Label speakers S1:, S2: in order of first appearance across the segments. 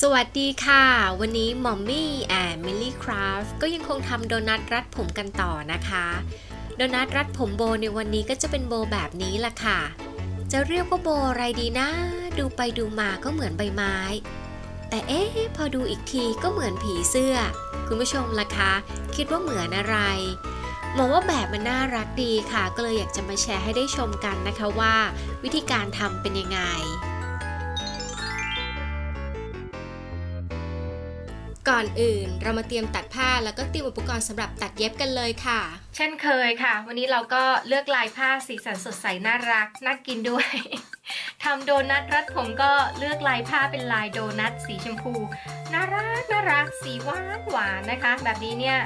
S1: สวัสดีค่ะ วันนี้มอมมี่แอนมิลลี่คราฟก็ยังคงทำโดนัทรัดผมกันต่อนะคะ โดนัทรัดผมโบในวันนี้ก็จะเป็นโบแบบนี้ละค่ะ จะเรียกว่าโบอะไรดีนะ ดูไปดูมาก็เหมือนใบไม้ แต่เอ๊ะพอดูอีกทีก็เหมือนผีเสื้อ คุณผู้ชมล่ะคะ คิดว่าเหมือนอะไรมองว่าแบบมันน่ารักดีค่ะ ก็เลยอยากจะมาแชร์ให้ได้ชมกันนะคะว่า วิธีการทำเป็นยังไง ก่อนอื่นเรามาเตรียมตัดผ้าแล้วก็เตรียมอุปกรณ์สำหรับตัดเย็บกันเลยค่ะ เช่นเคยค่ะ วันนี้เราก็เลือกลายผ้าสีสันสดใสน่ารักน่ากินด้วย ทำโดนัทรัดผมก็เลือกลายผ้าเป็นลายโดนัทสีชมพูน่ารักน่ารักสีหวานหวานนะคะ แบบนี้เนี่ย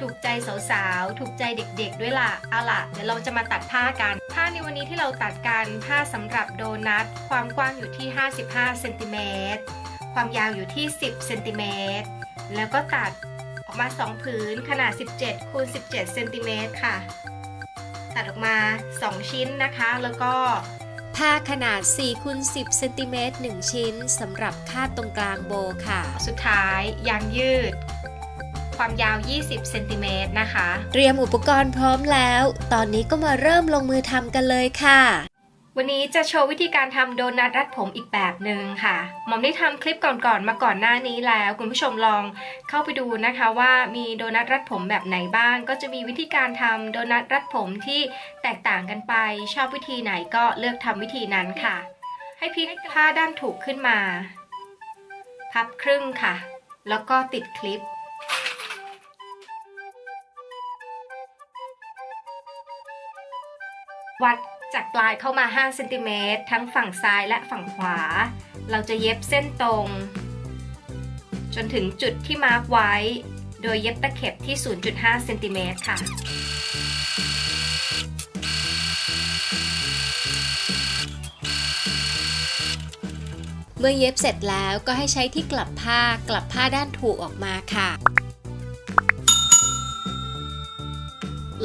S1: ถูกใจสาวๆ ถูกใจเด็กๆ ด้วยล่ะ เอาล่ะ เดี๋ยวเราจะมาตัดผ้ากัน ผ้าในวันนี้ที่เราตัดกันผ้าสำหรับโดนัท ความกว้างอยู่ที่ 55 เซนติเมตร ความยาวอยู่ที่ 10 เซนติเมตร แล้วก็ตัดออกมา 2 ผืนขนาด 17คูณ17เซนติเมตรค่ะ ตัดออกมา 2 ชิ้นนะคะ แล้วก็ผ้าขนาด4คูณ10เซนติเมตร1ชิ้นสำหรับคาดตรงกลางโบค่ะ สุดท้ายยางยืด ความยาว 20เซนติเมตรนะคะ เตรียมอุปกรณ์พร้อมแล้ว ตอนนี้ก็มาเริ่มลงมือทำกันเลยค่ะ วันนี้จะโชว์วิธีการทำโดนัทรัดผมอีกแบบหนึ่งค่ะ หมอมได้ทำคลิปก่อนๆมาก่อนหน้านี้แล้ว คุณผู้ชมลองเข้าไปดูนะคะว่ามีโดนัทรัดผมแบบไหนบ้าง ก็จะมีวิธีการทำโดนัทรัดผมที่แตกต่างกันไป ชอบวิธีไหนก็เลือกทำวิธีนั้นค่ะ ให้พลิกผ้าด้านถูกขึ้นมา พับครึ่งค่ะ แล้วก็ติดคลิปวัด จากปลายเข้ามา 5 เซนติเมตรทั้งฝั่งซ้ายและฝั่งขวา เราจะเย็บเส้นตรง จนถึงจุดที่มาร์กไว้ โดยเย็บตะเข็บที่ 0.5 เซนติเมตรค่ะเมื่อเย็บเสร็จแล้วก็ให้ใช้ที่กลับผ้ากลับผ้าด้านถูกออกมาค่ะ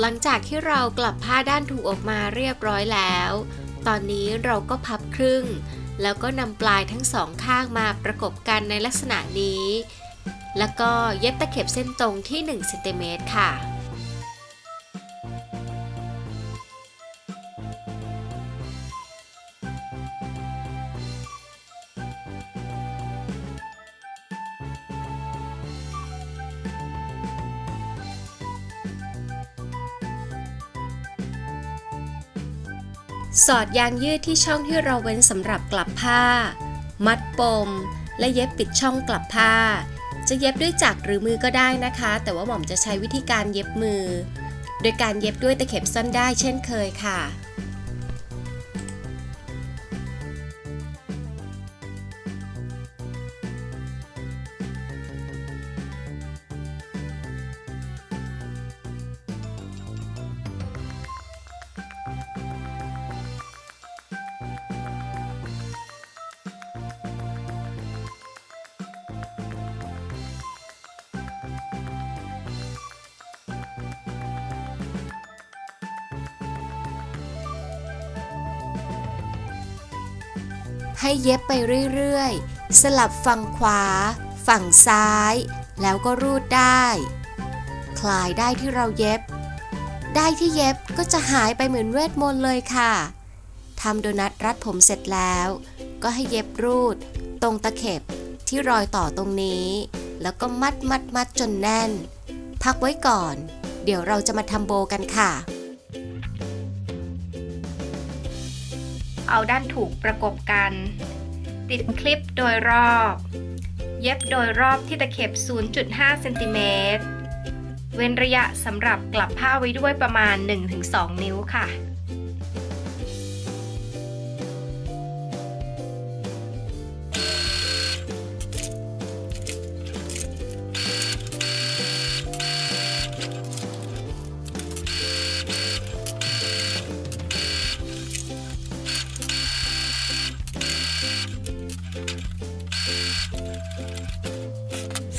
S1: หลังจากที่เรากลับผ้าด้านถูกออกมาเรียบร้อยแล้ว ตอนนี้เราก็พับครึ่ง แล้วก็นำปลายทั้งสองข้างมาประกบกันในลักษณะนี้ แล้วก็เย็บตะเข็บเส้นตรงที่1เซนติเมตรค่ะ สอดยางยืดที่ช่องที่เราเว้นสำหรับกลับผ้า มัดปม และเย็บปิดช่องกลับผ้า จะเย็บด้วยจักรหรือมือก็ได้นะคะ แต่ว่าหม่อมจะใช้วิธีการเย็บมือ โดยการเย็บด้วยตะเข็บซ่อนได้เช่นเคยค่ะ ให้เย็บไปเรื่อยๆ สลับฝั่งขวา ฝั่งซ้าย แล้วก็รูดได้ คลายได้ที่เราเย็บ ได้ที่เย็บก็จะหายไปเหมือนเวทมนต์เลยค่ะทำโดนัทรัดผมเสร็จแล้ว ก็ให้เย็บรูด ตรงตะเข็บที่รอยต่อตรงนี้ แล้วก็มัดมัดมัดจนแน่น พักไว้ก่อน เดี๋ยวเราจะมาทำโบกันค่ะ เอาด้านถูกประกบกัน ติดคลิปโดยรอบ เย็บโดยรอบที่ตะเข็บ 0.5 เซนติเมตร เว้นระยะสำหรับกลับผ้าไว้ด้วยประมาณ 1-2 นิ้วค่ะ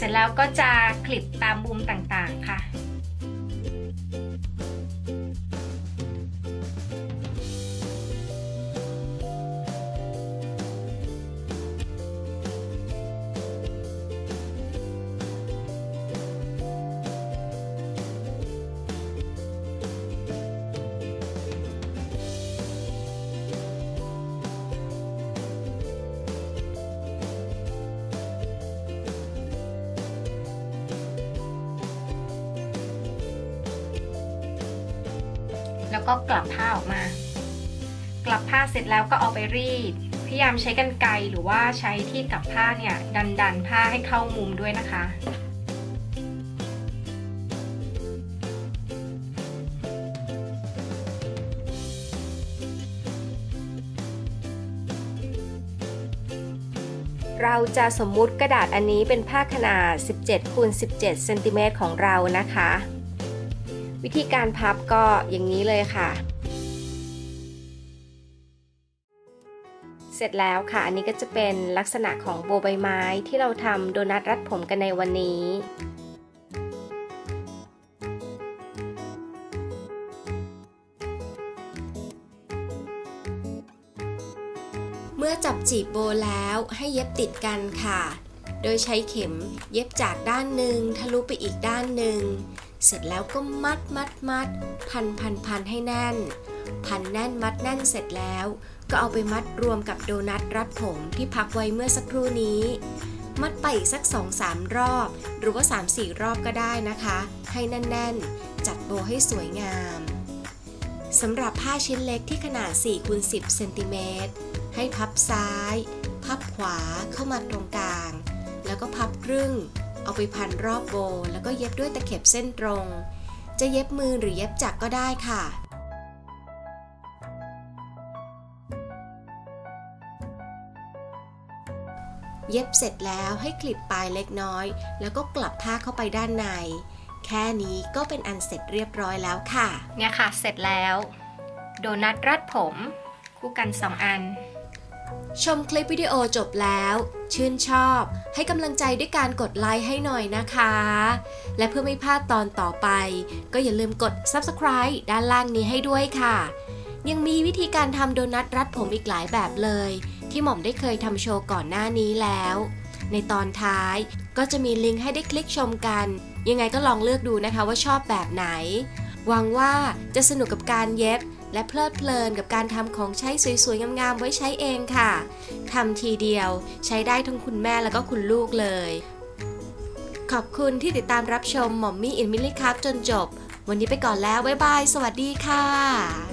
S1: เสร็จแล้วก็จะคลิปตามมุมต่างๆค่ะ แล้วก็กลับผ้าออกมา กลับผ้าเสร็จแล้วก็เอาไปรีด พยายามใช้กันไกรหรือว่าใช้ที่กลับผ้าเนี่ยดันดันๆผ้าให้เข้ามุมด้วยนะคะ เราจะสมมุติกระดาษอันนี้เป็นผ้าขนาด 17คูณ17เซนติเมตรของเรานะคะ วิธีการพับก็อย่างนี้เลยค่ะ เสร็จแล้วค่ะ อันนี้ก็จะเป็นลักษณะของโบใบไม้ที่เราทำโดนัทรัดผมกันในวันนี้เมื่อจับจีบโบแล้วให้เย็บติดกันค่ะ โดยใช้เข็มเย็บจากด้านหนึ่งทะลุไปอีกด้านหนึ่ง เสร็จแล้วก็มัดมัดมัดพันพันพันให้แน่น พันแน่นมัดแน่นเสร็จแล้ว ก็เอาไปมัดรวมกับโดนัทรัดผมที่พักไว้เมื่อสักครู่นี้ มัดไปอีกสัก 2-3 รอบ หรือว่า 3-4 รอบก็ได้นะคะ ให้แน่นๆ จัดโบให้สวยงามสำหรับผ้าชิ้นเล็กที่ขนาด4คูณ10เซนติเมตรให้พับซ้าย พับขวาเข้ามาตรงกลาง แล้วก็พับครึ่ง เอาไปพันรอบโบ แล้วก็เย็บด้วยตะเข็บเส้นตรง จะเย็บมือหรือเย็บจักรก็ได้ค่ะ เย็บเสร็จแล้วให้คลิปปลายเล็กน้อย แล้วก็กลับผ้าเข้าไปด้านใน แค่นี้ก็เป็นอันเสร็จเรียบร้อยแล้วค่ะ เนี่ยค่ะ เสร็จแล้ว โดนัทรัดผม คู่กัน 2 อัน ชมคลิปวิดีโอจบแล้ว ชื่นชอบให้กำลังใจด้วยการกดไลค์ให้หน่อยนะคะ และเพื่อไม่พลาดตอนต่อไป ก็อย่าลืมกด Subscribe ด้านล่างนี้ให้ด้วยค่ะ ยังมีวิธีการทำโดนัทรัดผมอีกหลายแบบเลย ที่หม่อมได้เคยทำโชว์ก่อนหน้านี้แล้ว ในตอนท้ายก็จะมีลิงก์ให้ได้คลิกชมกัน ยังไงก็ลองเลือกดูนะคะว่าชอบแบบไหนหวังว่าจะสนุกกับการเย็บ และเพลิดเพลินกับการทำของใช้สวยๆงามๆไว้ใช้เองค่ะ ทำทีเดียวใช้ได้ทั้งคุณแม่แล้วก็คุณลูกเลย ขอบคุณที่ติดตามรับชมหมอมมี่อินมิลลี่ครับจนจบ วันนี้ไปก่อนแล้ว บ๊ายบาย สวัสดีค่ะ